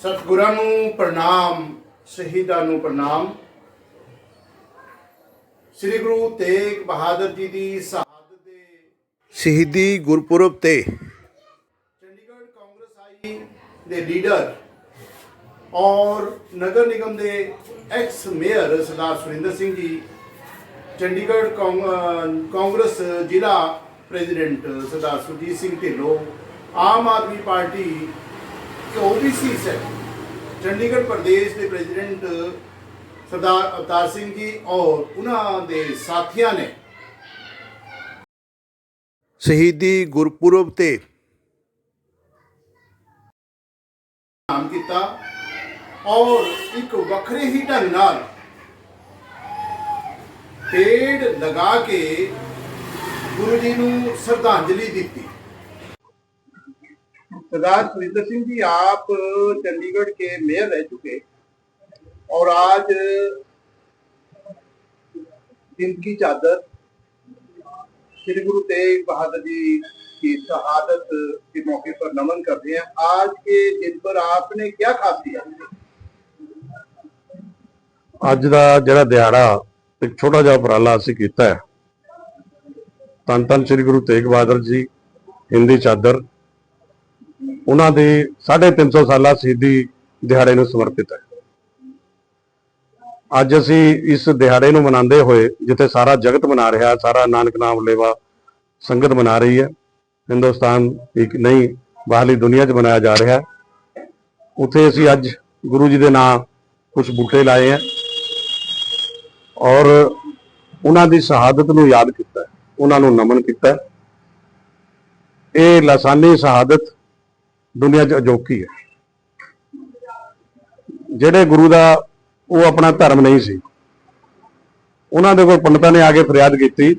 ਸਤਿਗੁਰਾਂ ਨੂੰ ਪ੍ਰਣਾਮ ਸ਼ਹੀਦਾਂ ਨੂੰ ਪ੍ਰਣਾਮ। ਸ੍ਰੀ ਗੁਰੂ ਤੇਗ ਬਹਾਦਰ ਜੀ ਦੀ ਸ਼ਹਾਦਤ ਦੇ ਸ਼ਹੀਦੀ ਗੁਰਪੁਰਬ ਤੇ ਚੰਡੀਗੜ੍ਹ ਕਾਂਗਰਸ ਆਈ ਦੇ ਲੀਡਰ ਔਰ ਨਗਰ ਨਿਗਮ ਦੇ ਐਕਸ ਮੇਅਰ ਸਰਦਾਰ ਸੁਰਿੰਦਰ ਸਿੰਘ ਜੀ ਚੰਡੀਗੜ੍ਹ ਕਾਂਗਰਸ ਜ਼ਿਲ੍ਹਾ ਪ੍ਰੈਜ਼ੀਡੈਂਟ ਸਰਦਾਰ ਸੁਰਜੀਤ ਸਿੰਘ ਢਿੱਲੋਂ ਆਮ ਆਦਮੀ ਪਾਰਟੀ ਕੇ ਓਬੀਸੀ ਸੇ ਚੰਡੀਗੜ੍ਹ ਪ੍ਰਦੇਸ਼ ਦੇ ਪ੍ਰੈਜ਼ੀਡੈਂਟ ਸਰਦਾਰ ਅਵਤਾਰ ਸਿੰਘ ਜੀ ਔਰ ਉਹਨਾਂ ਦੇ ਸਾਥੀਆਂ ਨੇ। ਸ਼ਹੀਦੀ ਗੁਰਪੁਰਬ ਤੇ ਨਾਮ ਕੀਤਾ ਔਰ ਇੱਕ ਵੱਖਰੇ ਹੀ ਢੰਗ ਨਾਲ ਪੇੜ ਲਗਾ ਕੇ ਗੁਰੂ ਜੀ ਨੂੰ ਸ਼ਰਧਾਂਜਲੀ ਦਿੱਤੀ। सरदार सुरेंद्र सिंह जी आप चंडीगढ़ के मेयर रह चुके और आज दिन की चादर श्री गुरु तेग बहादुर जी की शहादत के मौके पर नमन करते हैं आज के दिन पर आपने क्या खास किया ਅੱਜ ਦਾ ਜਿਹੜਾ ਦਿਹਾੜਾ ਇੱਕ ਛੋਟਾ ਜਿਹਾ ਉਪਰਾਲਾ ਅਸੀਂ ਕੀਤਾ ਹੈ ਧੰਨ ਧੰਨ ਸ੍ਰੀ ਗੁਰੂ ਤੇਗ ਬਹਾਦਰ ਜੀ ਹਿੰਦੀ ਚਾਦਰ ਉਹਨਾਂ ਦੇ 350 ਸਾਲਾ ਸ਼ਹੀਦੀ ਦਿਹਾੜੇ ਨੂੰ ਸਮਰਪਿਤ ਹੈ। ਅੱਜ ਅਸੀਂ ਇਸ ਦਿਹਾੜੇ ਨੂੰ ਮਨਾਉਂਦੇ ਹੋਏ ਜਿੱਥੇ ਸਾਰਾ ਜਗਤ ਮਨਾ ਰਿਹਾ, ਸਾਰਾ ਨਾਨਕ ਨਾਮ ਲੇਵਾ ਸੰਗਤ ਮਨਾ ਰਹੀ ਹੈ। ਹਿੰਦੁਸਤਾਨ ਇੱਕ ਨਹੀਂ, ਬਾਹਰਲੀ ਦੁਨੀਆ 'ਚ ਮਨਾਇਆ ਜਾ ਰਿਹਾ। ਉੱਥੇ ਅਸੀਂ ਅੱਜ ਗੁਰੂ ਜੀ ਦੇ ਨਾਂ ਕੁਝ ਬੂਟੇ ਲਾਏ ਹੈ ਔਰ ਉਹਨਾਂ ਦੀ ਸ਼ਹਾਦਤ ਨੂੰ ਯਾਦ ਕੀਤਾ ਉਹਨਾਂ ਨੂੰ ਨਮਨ ਕੀਤਾ ਇਹ ਲਾਸਾਨੀ ਸ਼ਹਾਦਤ ਦੁਨੀਆ 'ਚ ਅਜੋਕੀ ਹੈ। ਜਿਹੜੇ ਗੁਰੂ ਦਾ ਉਹ ਆਪਣਾ ਧਰਮ ਨਹੀਂ ਸੀ, ਉਹਨਾਂ ਦੇ ਕੋਲ ਪੰਡਤਾਂ ਨੇ ਆ ਕੇ ਫਰਿਆਦ ਕੀਤੀ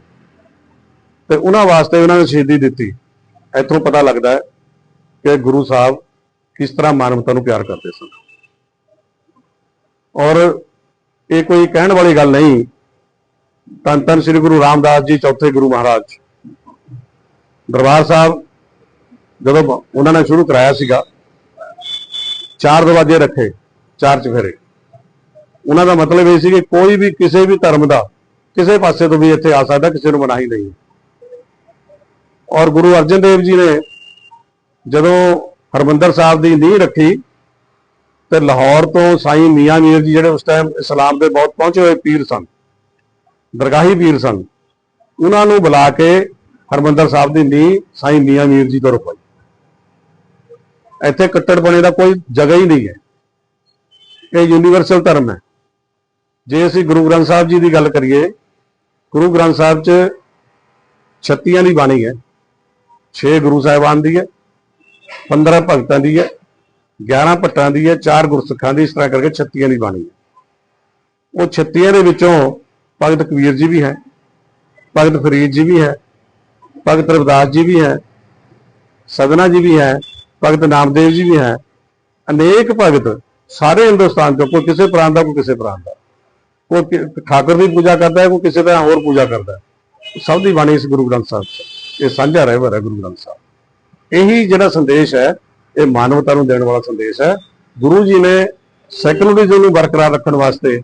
ਤੇ ਉਹਨਾਂ ਵਾਸਤੇ ਉਹਨਾਂ ਨੇ ਸ਼ਹੀਦੀ ਦਿੱਤੀ। ਇੱਥੋਂ ਪਤਾ ਲੱਗਦਾ ਹੈ ਕਿ ਗੁਰੂ ਸਾਹਿਬ ਕਿਸ ਤਰ੍ਹਾਂ ਮਾਨਵਤਾ ਨੂੰ ਪਿਆਰ ਕਰਦੇ ਸਨ। ਔਰ ਇਹ ਕੋਈ ਕਹਿਣ ਵਾਲੀ ਗੱਲ ਨਹੀਂ ਧੰਨ ਧੰਨ ਸ੍ਰੀ ਗੁਰੂ ਰਾਮਦਾਸ ਜੀ, ਚੌਥੇ ਗੁਰੂ ਮਹਾਰਾਜ ਦਰਬਾਰ ਸਾਹਿਬ ਜਦੋਂ ਉਹਨਾਂ ਨੇ ਸ਼ੁਰੂ ਕਰਾਇਆ ਸੀਗਾ, ਚਾਰ ਦਰਵਾਜ਼ੇ ਰੱਖੇ, ਚਾਰ ਚਫੇਰੇ। ਉਹਨਾਂ ਦਾ ਮਤਲਬ ਇਹ ਸੀ ਕਿ ਕੋਈ ਵੀ ਕਿਸੇ ਵੀ ਧਰਮ ਦਾ ਕਿਸੇ ਪਾਸੇ ਤੋਂ ਵੀ ਇੱਥੇ ਆ ਸਕਦਾ, ਕਿਸੇ ਨੂੰ ਮਨਾਹੀ ਨਹੀਂ। ਔਰ ਗੁਰੂ ਅਰਜਨ ਦੇਵ ਜੀ ਨੇ ਜਦੋਂ ਹਰਮੰਦਰ ਸਾਹਿਬ ਦੀ ਨੀਂਹ ਰੱਖੀ, ਤੇ ਲਾਹੌਰ ਤੋਂ ਸਾਈਂ ਮੀਆਂ ਮੀਰ ਜੀ ਜਿਹੜੇ ਉਸ ਟਾਈਮ ਇਸਲਾਮ ਦੇ ਬਹੁਤ ਪਹੁੰਚੇ ਹੋਏ ਪੀਰ ਸਨ, ਦਰਗਾਹੀ ਪੀਰ ਸਨ, ਉਹਨਾਂ ਨੂੰ ਬੁਲਾ ਕੇ ਹਰਮੰਦਰ ਸਾਹਿਬ ਦੀ ਨੀਂਹ ਸਾਈਂ ਮੀਆਂ ਮੀਰ ਜੀ ਤੋਂ ਰਖਵਾਈ ਇੱਥੇ ਕੱਟੜਪਣੇ ਦਾ ਕੋਈ ਜਗ੍ਹਾ ਹੀ ਨਹੀਂ ਹੈ। ਇਹ ਯੂਨੀਵਰਸਲ ਧਰਮ ਹੈ। ਜੇ ਅਸੀਂ ਗੁਰੂ ਗ੍ਰੰਥ ਸਾਹਿਬ ਜੀ ਦੀ ਗੱਲ ਕਰੀਏ, ਗੁਰੂ ਗ੍ਰੰਥ ਸਾਹਿਬ 'ਚ 36 ਦੀ ਬਾਣੀ ਹੈ। 6 ਗੁਰੂ ਸਾਹਿਬਾਨ ਦੀ ਹੈ 15 ਭਗਤਾਂ ਦੀ ਹੈ 11 ਭੱਟਾਂ ਦੀ ਹੈ 4 ਗੁਰਸਿੱਖਾਂ ਦੀ, ਇਸ ਤਰ੍ਹਾਂ ਕਰਕੇ 36 ਦੀ ਬਾਣੀ ਹੈ। ਉਹ 36 ਦੇ ਵਿੱਚੋਂ ਭਗਤ ਕਬੀਰ ਜੀ ਵੀ ਹੈ, ਭਗਤ ਫਰੀਦ ਜੀ ਵੀ ਹੈ, ਭਗਤ ਰਵਿਦਾਸ ਜੀ ਵੀ ਹੈ, ਸਦਨਾ ਜੀ ਵੀ ਹੈ ਭਗਤ ਨਾਮਦੇਵ ਜੀ ਵੀ ਹੈ। ਅਨੇਕ ਭਗਤ ਸਾਰੇ ਹਿੰਦੁਸਤਾਨ ਚੋਂ, ਕੋਈ ਕਿਸੇ ਪ੍ਰਾਂਤ ਦਾ, ਕੋਈ ਕਿਸੇ ਪ੍ਰਾਂਤ ਦਾ। ਕੋਈ ਠਾਕੁਰ ਦੀ ਪੂਜਾ ਕਰਦਾ ਹੈ, ਕੋਈ ਕਿਸੇ ਦਾ ਹੋਰ ਪੂਜਾ ਕਰਦਾ ਸਭ ਦੀ ਬਾਣੀ ਇਸ ਗੁਰੂ ਗ੍ਰੰਥ ਸਾਹਿਬ 'ਚ। ਇਹ ਸਾਂਝਾ ਰਹਿਬਰ ਹੈ ਗੁਰੂ ਗ੍ਰੰਥ ਸਾਹਿਬ। ਇਹੀ ਜਿਹੜਾ ਸੰਦੇਸ਼ ਹੈ, ਇਹ ਮਾਨਵਤਾ ਨੂੰ ਦੇਣ ਵਾਲਾ ਸੰਦੇਸ਼ ਹੈ। ਗੁਰੂ ਜੀ ਨੇ ਸੈਕੂਲਰਿਜ਼ਮ ਨੂੰ ਬਰਕਰਾਰ ਰੱਖਣ ਵਾਸਤੇ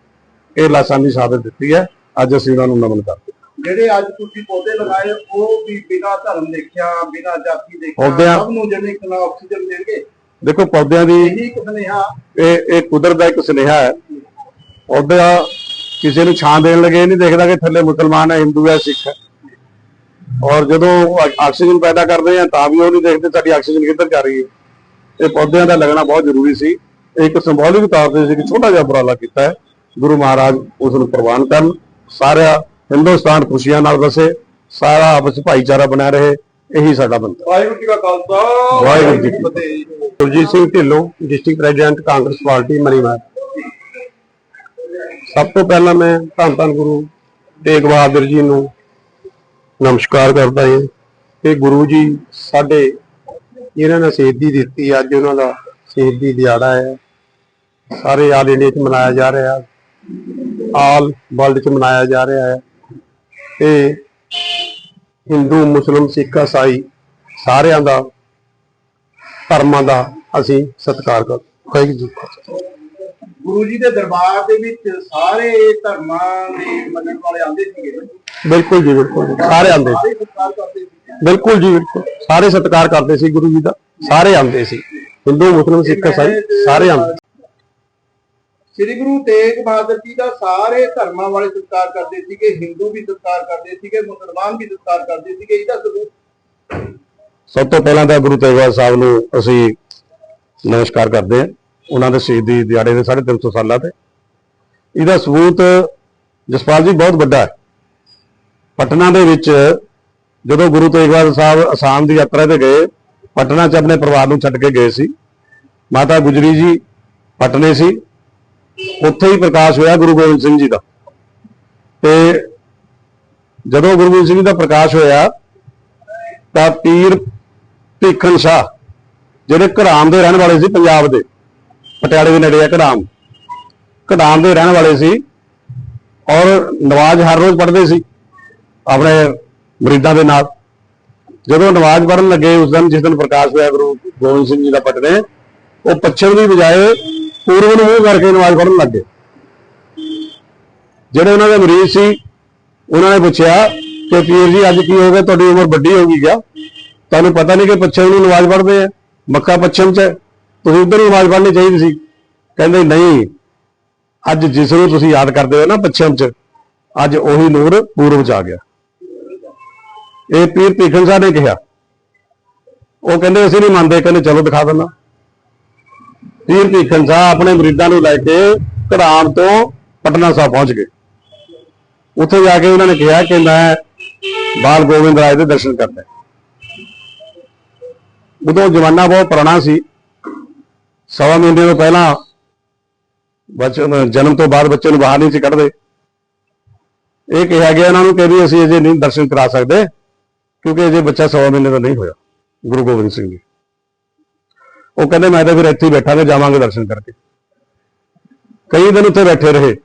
ਇਹ ਲਾਸਾਨੀ ਸਾਬਤ ਦਿੱਤੀ ਹੈ। ਅੱਜ ਅਸੀਂ ਉਹਨਾਂ ਨੂੰ ਨਮਨ ਕਰਦੇ ਜਿਹੜੇ ਅੱਜ ਤੁਸੀਂ ਪੌਦੇ ਲਗਾਏ ਉਹ ਵੀ ਬਿਨਾਂ ਧਰਮ ਦੇਖਿਆ ਬਿਨਾਂ ਜਾਤੀ ਦੇਖਿਆ ਪੌਦਿਆਂ- ਸਭ ਨੂੰ ਜਿਹੜੇ ਇੱਕ ਆਕਸੀਜਨ ਦੇਣਗੇ। ਦੇਖੋ ਪੌਦਿਆਂ ਦੀ ਇਹੀ ਇੱਕ ਸੁਨੇਹਾ। ਇਹ ਇਹ ਕੁਦਰਤ ਦਾ ਇੱਕ ਸੁਨੇਹਾ ਹੈ। ਪੌਦਾ ਕਿਸੇ ਨੂੰ ਛਾਂ ਦੇਣ ਲੱਗੇ ਇਹ ਨਹੀਂ ਦੇਖਦਾ ਕਿ ਥੱਲੇ ਮੁਸਲਮਾਨ ਹੈ ਹਿੰਦੂ ਹੈ ਸਿੱਖ ਹੈ। ਔਰ ਜਦੋਂ ਉਹ ਆ- ਆਕਸੀਜਨ ਪੈਦਾ ਕਰਦੇ ਆ ਤਾਂ ਵੀ ਉਹ ਨਹੀਂ ਦੇਖਦੇ ਸਾਡੀ ਆਕਸੀਜਨ ਕਿੱਧਰ ਜਾ ਰਹੀ ਹੈ। ਇਹ ਪੌਦਿਆਂ ਦਾ ਲੱਗਣਾ ਬਹੁਤ ਜ਼ਰੂਰੀ ਸੀ। ਇਹ ਇੱਕ ਸਿੰਬੋਲਿਕ ਤੌਰ ਤੇ ਸੀ ਕਿ ਛੋਟਾ ਜਿਹਾ ਉਪਰਾਲਾ ਕੀਤਾ ਹੈ। ਗੁਰੂ ਮਹਾਰਾਜ ਉਸ ਨੂੰ ਪ੍ਰਵਾਨ ਕਰਨ ਸਾਰਾ ਹਿੰਦੁਸਤਾਨ ਖੁਸ਼ੀਆਂ ਨਾਲ ਵਸੇ ਸਾਰਾ ਆਪਸ ਭਾਈਚਾਰਾ ਬਣਿਆ ਰਹੇ ਇਹੀ ਸਾਡਾ ਬੰਦਾ ਵਾਹਿਗੁਰੂ ਜੀ ਕਾ ਖਾਲਸਾ ਵਾਹਿਗੁਰੂ ਜੀ ਕੀ ਫਤਿਹ। Surjit Singh Dhillon district president Congress party ਮਨੀਮਾਰ ਸਭ ਤੋਂ ਪਹਿਲਾਂ ਮੈਂ ਧੰਨ ਧੰਨ ਗੁਰੂ ਤੇਗ ਬਹਾਦਰ ਜੀ ਨੂੰ ਨਮਸਕਾਰ ਕਰਦਾ ਹਾਂ ਕਿ ਗੁਰੂ ਜੀ ਸਾਡੇ ਜਿਨ੍ਹਾਂ ਨੇ ਸ਼ਹੀਦੀ ਦਿੱਤੀ ਅੱਜ ਉਹਨਾਂ ਦਾ ਸ਼ਹੀਦੀ ਦਿਹਾੜਾ ਹੈ। ਸਾਰੇ ਆਲ ਇੰਡੀਆ 'ਚ ਮਨਾਇਆ ਜਾ ਰਿਹਾ। ਆਲ ਵਰਲਡ 'ਚ ਮਨਾਇਆ ਜਾ ਰਿਹਾ ਹੈ। ਤੇ ਹਿੰਦੂ ਮੁਸਲਮ ਸਿੱਖ ਈਸਾਈ ਸਾਰਿਆਂ ਦਾ ਧਰਮਾਂ ਦਾ ਅਸੀਂ ਸਤਿਕਾਰ ਕਰਦੇ ਵਾਹਿਗੁਰੂ ਜੀ। ਗੁਰੂ ਜੀ ਦੇ ਦਰਬਾਰ ਦੇ ਵਿੱਚ ਸਾਰੇ ਧਰਮਾਂ ਦੇ ਮੰਨਣ ਵਾਲੇ ਆਉਂਦੇ ਸੀਗੇ ਬਿਲਕੁਲ ਜੀ ਬਿਲਕੁਲ ਸਾਰੇ ਆਉਂਦੇ ਸੀ। ਬਿਲਕੁਲ ਜੀ ਬਿਲਕੁਲ। ਸਾਰੇ ਸਤਿਕਾਰ ਕਰਦੇ ਸੀ ਗੁਰੂ ਜੀ ਦਾ ਸਾਰੇ ਆਉਂਦੇ ਸੀ। ਹਿੰਦੂ ਮੁਸਲਮਾਨ ਸਿੱਖ ਇਸਾਈ ਸਾਰੇ ਆਉਂਦੇ ਸ੍ਰੀ ਗੁਰੂ ਤੇਗ ਬਹਾਦਰ ਜੀ ਦਾ ਸਾਰੇ ਧਰਮਾਂ ਵਾਲੇ ਸਤਿਕਾਰ ਕਰਦੇ ਸੀਗੇ, ਹਿੰਦੂ ਵੀ ਸਤਿਕਾਰ ਕਰਦੇ ਸੀਗੇ, ਮੁਸਲਮਾਨ ਵੀ ਸਤਿਕਾਰ ਕਰਦੇ ਸੀਗੇ, ਇਹਦਾ ਸਬੂਤ ਸਭ ਤੋਂ ਪਹਿਲਾਂ ਤਾਂ ਗੁਰੂ ਤੇਗ ਬਹਾਦਰ ਸਾਹਿਬ ਨੂੰ ਅਸੀਂ ਨਮਸਕਾਰ ਕਰਦੇ ਹਾਂ। ਉਹਨਾਂ ਦੇ ਸ਼ਹੀਦੀ ਦਿਹਾੜੇ ਦੇ 350 ਸਾਲਾਂ ਤੇ ਇਹਦਾ ਸਬੂਤ ਜਸਪਾਲ ਜੀ ਬਹੁਤ ਵੱਡਾ ਹੈ। ਪਟਨਾ ਦੇ ਵਿੱਚ ਜਦੋਂ ਗੁਰੂ ਤੇਗ ਬਹਾਦਰ ਸਾਹਿਬ ਅਸਾਮ ਦੀ ਯਾਤਰਾ ਤੇ ਗਏ, ਪਟਨਾ 'ਚ ਆਪਣੇ ਪਰਿਵਾਰ ਨੂੰ ਛੱਡ ਕੇ ਗਏ ਸੀ। ਮਾਤਾ ਗੁਜਰੀ ਜੀ ਪਟਨੇ ਸੀ। ਉੱਥੇ ਹੀ ਪ੍ਰਕਾਸ਼ ਹੋਇਆ ਗੁਰੂ ਗੋਬਿੰਦ ਸਿੰਘ ਜੀ ਦਾ। ਤੇ ਜਦੋਂ ਗੁਰੂ ਗੋਬਿੰਦ ਸਿੰਘ ਜੀ ਦਾ ਪ੍ਰਕਾਸ਼ ਹੋਇਆ, ਤਾਂ ਪੀਰ ਭੀਖਨ ਸ਼ਾਹ, ਜਿਹੜੇ ਘਰਾਮ ਦੇ ਰਹਿਣ ਵਾਲੇ ਸੀ ਪੰਜਾਬ ਦੇ, ਪਟਿਆਲੇ ਦੇ ਨੇੜੇ ਆ ਘਰਾਮ ਘਰਾਮ ਦੇ ਰਹਿਣ ਵਾਲੇ ਸੀ ਔਰ ਨਵਾਜ਼ ਹਰ ਰੋਜ਼ ਪੜ੍ਹਦੇ ਸੀ ਆਪਣੇ ਮਰੀਦਾਂ ਦੇ ਨਾਲ। ਜਦੋਂ ਨਵਾਜ਼ ਪੜ੍ਹਨ ਲੱਗੇ ਉਸ ਦਿਨ, ਜਿਸ ਦਿਨ ਪ੍ਰਕਾਸ਼ ਹੋਇਆ ਗੁਰੂ ਗੋਬਿੰਦ ਸਿੰਘ ਜੀ ਦਾ ਪਟਨੇ ਉਹ ਪੱਛਮ ਦੀ ਬਜਾਏ ਪੂਰਬ ਨੂੰ ਮੂੰਹ ਕਰਕੇ ਨਮਾਜ਼ ਪੜ੍ਹਨ ਗਏ। ਜਿਹੜੇ ਉਹਨਾਂ ਦੇ ਮਰੀਜ਼ ਸੀ, ਉਹਨਾਂ ਨੇ ਪੁੱਛਿਆ ਕਿ ਪੀਰ ਜੀ, ਅੱਜ ਕੀ ਹੋ ਗਿਆ? ਤੁਹਾਡੀ ਉਮਰ ਵੱਡੀ ਹੋ ਗਈ ਕਿਆ ਤੁਹਾਨੂੰ ਪਤਾ ਨਹੀਂ ਕਿ ਪੱਛਮ ਨੂੰ ਨਮਾਜ਼ ਪੜ੍ਹਦੇ ਆ। ਮੱਕਾ ਪੱਛਮ ਚ ਤੁਸੀਂ ਉਧਰ ਹੀ ਨਮਾਜ਼ ਪੜ੍ਹਨੀ ਚਾਹੀਦੀ ਸੀ। ਕਹਿੰਦੇ ਨਹੀਂ, ਅੱਜ ਜਿਸ ਨੂੰ ਤੁਸੀਂ ਯਾਦ ਕਰਦੇ ਹੋ ਨਾ ਪੱਛਮ ਚ, ਅੱਜ ਉਹੀ ਨੂਰ ਪੂਰਬ ਚ ਆ ਗਿਆ। ਇਹ ਪੀਰ ਭੀਖਨ ਸਾਹਿਬ ਨੇ ਕਿਹਾ। ਉਹ ਕਹਿੰਦੇ, ਅਸੀਂ ਨਹੀਂ ਮੰਨਦੇ। ਕਹਿੰਦੇ, ਚਲੋ ਦਿਖਾ ਦਿੰਦਾ। ਪੀਰ ਭੀਖਨ ਸਾਹਿਬ ਆਪਣੇ ਮਰੀਦਾਂ ਨੂੰ ਲੈ ਕੇ ਘਰਾਮ ਤੋਂ ਪਟਨਾ ਸਾਹਿਬ ਪਹੁੰਚ ਗਏ। ਉੱਥੇ ਜਾ ਕੇ ਉਹਨਾਂ ਨੇ ਕਿਹਾ ਕਿ ਮੈਂ ਬਾਲ ਗੋਬਿੰਦ ਰਾਏ ਦੇ ਦਰਸ਼ਨ ਕਰਨੇ ਉਦੋਂ ਜ਼ਮਾਨਾ ਬਹੁਤ ਪੁਰਾਣਾ ਸੀ। ਸਵਾ ਮਹੀਨੇ ਤੋਂ ਪਹਿਲਾਂ ਬੱਚੇ ਜਨਮ ਤੋਂ ਬਾਅਦ ਬੱਚੇ ਨੂੰ ਬਾਹਰ ਨਹੀਂ ਸੀ ਕੱਢਦੇ। ਇਹ ਕਿਹਾ ਗਿਆ ਇਹਨਾਂ ਨੂੰ ਕਿ ਵੀ ਅਸੀਂ ਅਜੇ ਨਹੀਂ ਦਰਸ਼ਨ ਕਰਾ ਸਕਦੇ ਕਿਉਂਕਿ ਅਜੇ ਬੱਚਾ ਸਵਾ ਮਹੀਨੇ ਦਾ ਨਹੀਂ ਹੋਇਆ, ਗੁਰੂ ਗੋਬਿੰਦ ਸਿੰਘ ਜੀ। ਉਹ ਕਹਿੰਦੇ ਮੈਂ ਤਾਂ ਫਿਰ ਇੱਥੇ ਹੀ ਬੈਠਾਂਗੇ ਜਾਵਾਂਗੇ ਦਰਸ਼ਨ ਕਰਕੇ। ਕਈ ਦਿਨ ਉੱਥੇ ਬੈਠੇ ਰਹੇ।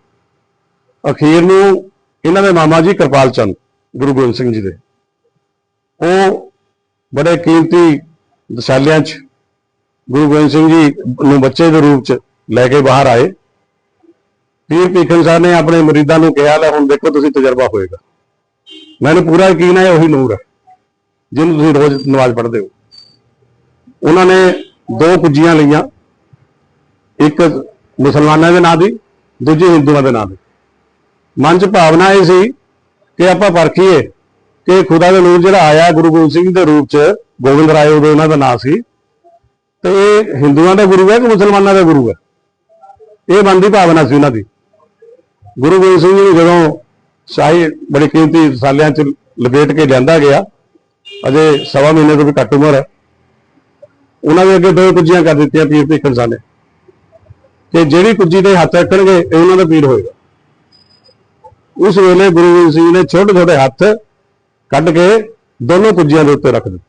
ਅਖੀਰ ਨੂੰ ਇਹਨਾਂ ਦੇ ਮਾਮਾ ਜੀ ਕਿਰਪਾਲ ਚੰਦ, ਗੁਰੂ ਗੋਬਿੰਦ ਸਿੰਘ ਜੀ ਦੇ। ਉਹ ਬੜੇ ਕੀਮਤੀ ਦਸਾਲਿਆਂ 'ਚ ਗੁਰੂ ਗੋਬਿੰਦ ਸਿੰਘ ਜੀ ਨੂੰ ਬੱਚੇ ਦੇ ਰੂਪ 'ਚ ਲੈ ਕੇ ਬਾਹਰ ਆਏ। ਪੀਰ ਭੀਖਨ ਸਾਹਿਬ ਨੇ ਆਪਣੇ ਮਰੀਦਾਂ ਨੂੰ ਕਿਹਾ, ਲੈ ਹੁਣ ਦੇਖੋ ਤੁਸੀਂ ਤਜਰਬਾ ਹੋਏਗਾ। ਮੈਨੂੰ ਪੂਰਾ ਯਕੀਨ ਹੈ, ਉਹੀ ਨੂਰ ਹੈ, ਜਿਹਨੂੰ ਤੁਸੀਂ ਰੋਜ਼ ਨਮਾਜ਼ ਪੜ੍ਹਦੇ ਹੋ। ਉਹਨਾਂ ਨੇ ਦੋ ਕੁੱਜੀਆਂ ਲਈਆਂ। ਇੱਕ ਮੁਸਲਮਾਨਾਂ ਦੇ ਨਾਂ ਦੀ, ਦੂਜੀ ਹਿੰਦੂਆਂ ਦੇ ਨਾਂ ਦੀ। ਮਨ 'ਚ ਭਾਵਨਾ ਇਹ ਸੀ ਕਿ ਆਪਾਂ ਪਰਖੀਏ ਕਿ ਖੁਦਾ ਦਾ ਨੂਰ ਜਿਹੜਾ ਆਇਆ ਗੁਰੂ ਗੋਬਿੰਦ ਸਿੰਘ ਦੇ ਰੂਪ 'ਚ, ਗੋਬਿੰਦ ਰਾਏ ਉਦੋਂ ਉਹਨਾਂ ਦਾ ਨਾਂ ਸੀ। ਤੇ ਇਹ ਹਿੰਦੂਆਂ ਦਾ ਗੁਰੂ ਹੈ ਕਿ ਮੁਸਲਮਾਨਾਂ ਦਾ ਗੁਰੂ ਹੈ? ਇਹ ਮਨ ਦੀ ਭਾਵਨਾ ਸੀ ਉਹਨਾਂ ਦੀ। ਗੁਰੂ ਗੋਬਿੰਦ ਸਿੰਘ ਜੀ ਨੂੰ ਜਦੋਂ ਸ਼ਾਹੀ ਬੜੀ ਕੀਮਤੀ ਸਾਲਿਆਂ 'ਚ ਲਪੇਟ ਕੇ ਲਿਆਂਦਾ ਗਿਆ, ਅਜੇ ਸਵਾ ਮਹੀਨੇ ਤੋਂ ਵੀ ਘੱਟ ਉਮਰ ਹੈ। ਉਹਨਾਂ ਦੇ ਅੱਗੇ ਦੋ ਕੁੱਜੀਆਂ ਕਰ ਦਿੱਤੀਆਂ ਪੀਰ ਭੀਖਨ ਸਾਹਿਬ ਨੇ। ਜਿਹੜੀ ਕੁੱਜੀ ਤੇ ਹੱਥ ਰੱਖਣਗੇ, ਇਹ ਉਹਨਾਂ ਦਾ ਪੀਰ ਹੋਏਗਾ। ਉਸ ਵੇਲੇ ਗੁਰੂ ਗੋਬਿੰਦ ਸਿੰਘ ਨੇ ਛੋਟੇ ਛੋਟੇ ਹੱਥ ਕੱਢ ਕੇ ਦੋਨੋਂ ਕੁੱਜੀਆਂ ਦੇ ਉੱਤੇ ਰੱਖ ਦਿੱਤੇ।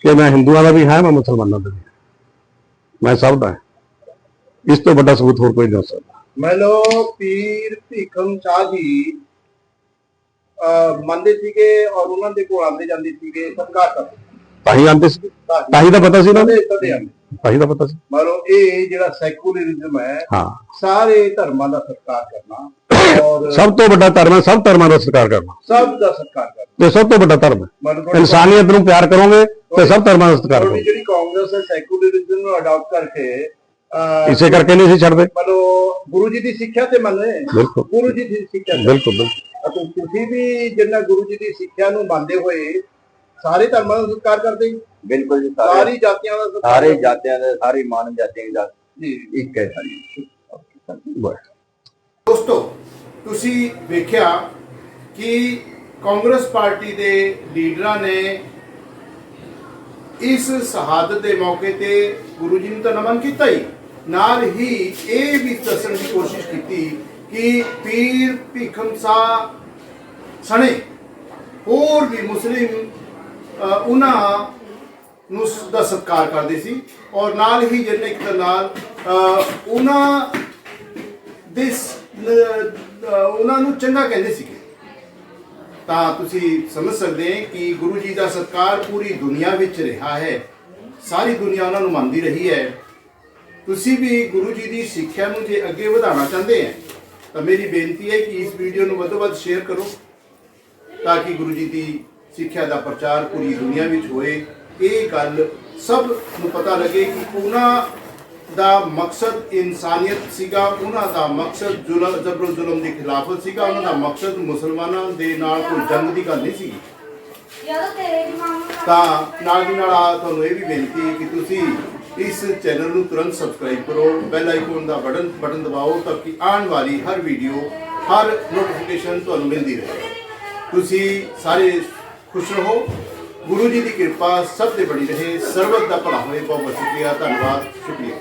ਕਿ ਮੈਂ ਹਿੰਦੂਆਂ ਦਾ ਵੀ ਹਾਂ, ਮੈਂ ਮੁਸਲਮਾਨਾਂ ਦਾ ਵੀ ਹਾਂ। ਮੈਂ ਸਭ ਦਾ ਇਸ ਤੋਂ ਵੱਡਾ ਸਬੂਤ ਹੋਰ ਕੋਈ ਨਹੀਂ ਹੋ ਸਕਦਾ। ਮਤਲਬ ਪੀਰ ਭੀਖਮ ਸ਼ਾਹ ਜੀ, ਅਹ ਮੰਨਦੇ ਸੀਗੇ ਔਰ ਉਹਨਾਂ ਦੇ ਕੋਲ ਆਉਂਦੇ ਜਾਂਦੇ ਸੀਗੇ, ਸਤਿਕਾਰ ਕਰਦੇ ਤਾਂ ਹੀ ਆਂਦੇ ਸੀ। ਤਾਂ ਹੀ ਤਾਂ ਪਤਾ ਸੀ ਨਾ। ਕਦੇ ਆਉਂਦੇ। ਤਾਂ ਹੀ ਤਾਂ ਪਤਾ ਸੀ। ਮਤਲਬ ਇਹ ਜਿਹੜਾ ਸੈਕੂਲਰਿਜ਼ਮ ਹੈ ਹਾਂ। ਸਾਰੇ ਧਰਮਾਂ ਦਾ ਸਤਿਕਾਰ ਕਰਨਾ ਔਰ ਸਭ ਤੋਂ ਵੱਡਾ ਧਰਮ ਹੈ ਸਭ ਧਰਮਾਂ ਦਾ ਸਤਿਕਾਰ ਕਰਨਾ। ਸਭ ਦਾ ਸਤਿਕਾਰ ਕਰਨਾ। ਤੇ ਸਭ ਤੋਂ ਵੱਡਾ ਧਰਮ ਹੈ। ਇਨਸਾਨੀਅਤ ਨੂੰ ਪਿਆਰ ਕਰੋਗੇ ਤੇ ਸਭ ਧਰਮਾਂ ਦਾ ਸਤਿਕਾਰ ਕਰੋਗੇ। ਜਿਹੜੀ ਕਾਂਗਰਸ ਹੈ ਸੈਕੂਲਰਿਜ਼ਮ ਨੂੰ ਅਡਾਪਟ ਕਰਕੇ ਇਸੇ ਕਰਕੇ ਨਹੀਂ ਸੀ ਛੱਡਦੇ। ਮਤਲਬ ਗੁਰੂ ਜੀ ਦੀ ਸਿੱਖਿਆ ਤੇ ਮੰਨੇ ਬਿਲਕੁਲ। ਗੁਰੂ ਜੀ ਦੀ ਸਿੱਖਿਆ ਬਿਲਕੁਲ ਬਿਲਕੁਲ। ਅਤੇ ਤੁਸੀਂ ਵੀ ਜਿੰਨਾ ਗੁਰੂ ਜੀ ਦੀ ਸਿੱਖਿਆ ਨੂੰ ਮੰਨਦੇ ਹੋਏ ਸਾਰੇ ਧਰਮਾਂ ਦਾ ਸਤਿਕਾਰ ਕਰਦੇ ਹੋ? ਬਿਲਕੁਲ ਜੀ ਸਾਰੇ ਸਾਰੀ ਜਾਤੀਆਂ ਦਾ ਸਤਿਕਾਰ ਸਾਰੇ? ਜਾਤਿਆਂ ਦੇ ਸਾਰੀ ਮਾਨਵ ਜਾਤੀਆਂ ਦਾ ਜੀ ਇੱਕ ਹੈ ਸਾਰੀ ਬਸ। ਦੋਸਤੋ ਤੁਸੀਂ ਵੇਖਿਆ ਕਿ ਕਾਂਗਰਸ ਪਾਰਟੀ ਦੇ ਲੀਡਰਾਂ ਨੇ ਇਸ ਸ਼ਹਾਦਤ ਦੇ ਮੌਕੇ ਤੇ ਗੁਰੂ ਜੀ ਨੂੰ ਤਾਂ ਨਮਨ ਕੀਤਾ ਹੀ ਨਾਲ ਹੀ ਇਹ ਵੀ ਦੱਸਣ ਦੀ ਕੋਸ਼ਿਸ਼ ਕੀਤੀ ਕਿ ਪੀਰ ਭੀਖਮ ਸਾਹ ਸਣੇ ਹੋਰ ਵੀ ਮੁਸਲਿਮ ਉਹਨਾਂ ਨੂੰ ਦਾ ਸਤਿਕਾਰ ਕਰਦੇ ਸੀ ਔਰ ਨਾਲ ਹੀ ਜਿਹੜੇ ਇੱਕ ਨਾਲ ਉਹਨਾਂ ਦੇ ਉਹਨਾਂ ਨੂੰ ਚੰਗਾ ਕਹਿੰਦੇ ਸੀਗੇ। ਤਾਂ ਤੁਸੀਂ ਸਮਝ ਸਕਦੇ ਹੋ ਕਿ ਗੁਰੂ ਜੀ ਦਾ ਸਤਿਕਾਰ ਪੂਰੀ ਦੁਨੀਆ ਵਿੱਚ ਰਿਹਾ ਹੈ। ਸਾਰੀ ਦੁਨੀਆ ਉਹਨਾਂ ਨੂੰ ਮੰਨਦੀ ਰਹੀ ਹੈ। ਤੁਸੀਂ ਵੀ ਗੁਰੂ ਜੀ ਦੀ ਸਿੱਖਿਆ ਨੂੰ ਜੇ ਅੱਗੇ ਵਧਾਉਣਾ ਚਾਹੁੰਦੇ ਹੈ, ਤਾਂ ਮੇਰੀ ਬੇਨਤੀ ਹੈ ਕਿ ਇਸ ਵੀਡੀਓ ਨੂੰ ਵੱਧ ਤੋਂ ਵੱਧ ਸ਼ੇਅਰ ਕਰੋ, ਤਾਂ ਕਿ ਗੁਰੂ ਜੀ ਦੀ ਸਿੱਖਿਆ ਦਾ ਪ੍ਰਚਾਰ ਪੂਰੀ ਦੁਨੀਆ ਵਿੱਚ ਹੋਏ, ਇਹ ਗੱਲ ਸਭ ਨੂੰ ਪਤਾ ਲੱਗੇ ਕਿ ਉਹਨਾਂ ਦਾ ਮਕਸਦ ਇਨਸਾਨੀਅਤ ਸੀਗਾ, ਉਹਨਾਂ ਦਾ ਮਕਸਦ ਜ਼ੁਲਮ ਜ਼ਬਰ ਜ਼ੁਲਮ ਦੇ ਖਿਲਾਫ ਸੀਗਾ, ਉਹਨਾਂ ਦਾ ਮਕਸਦ ਮੁਸਲਮਾਨਾਂ ਦੇ ਨਾਲ ਕੋਈ ਜੰਗ ਦੀ ਗੱਲ ਨਹੀਂ ਸੀ। ਤਾਂ ਨਾਲ ਦੀ ਨਾਲ ਤੁਹਾਨੂੰ ਇਹ ਵੀ ਬੇਨਤੀ ਹੈ ਕਿ ਤੁਸੀਂ ਇਸ ਚੈਨਲ ਨੂੰ ਤੁਰੰਤ ਸਬਸਕ੍ਰਾਈਬ ਕਰੋ ਬੈਲ ਆਈਕਨ ਦਾ ਬਟਨ ਬਟਨ ਦਬਾਓ ਤਾਂ ਕਿ ਆਉਣ ਵਾਲੀ ਹਰ ਵੀਡੀਓ ਹਰ ਨੋਟੀਫਿਕੇਸ਼ਨ ਤੁਹਾਨੂੰ ਮਿਲਦੀ ਰਹੇ। ਤੁਸੀਂ ਸਾਰੇ ਖੁਸ਼ ਰਹੋ। ਗੁਰੂ ਜੀ ਦੀ ਕਿਰਪਾ ਸਭ ਤੇ ਬਣੀ ਰਹੇ। ਸਰਬਤ ਦਾ ਭਲਾ ਹੋਏ। ਬਹੁਤ ਬਹੁਤ ਸ਼ੁਕਰੀਆ। ਧੰਨਵਾਦ। ਸ਼ੁਕਰੀਆ।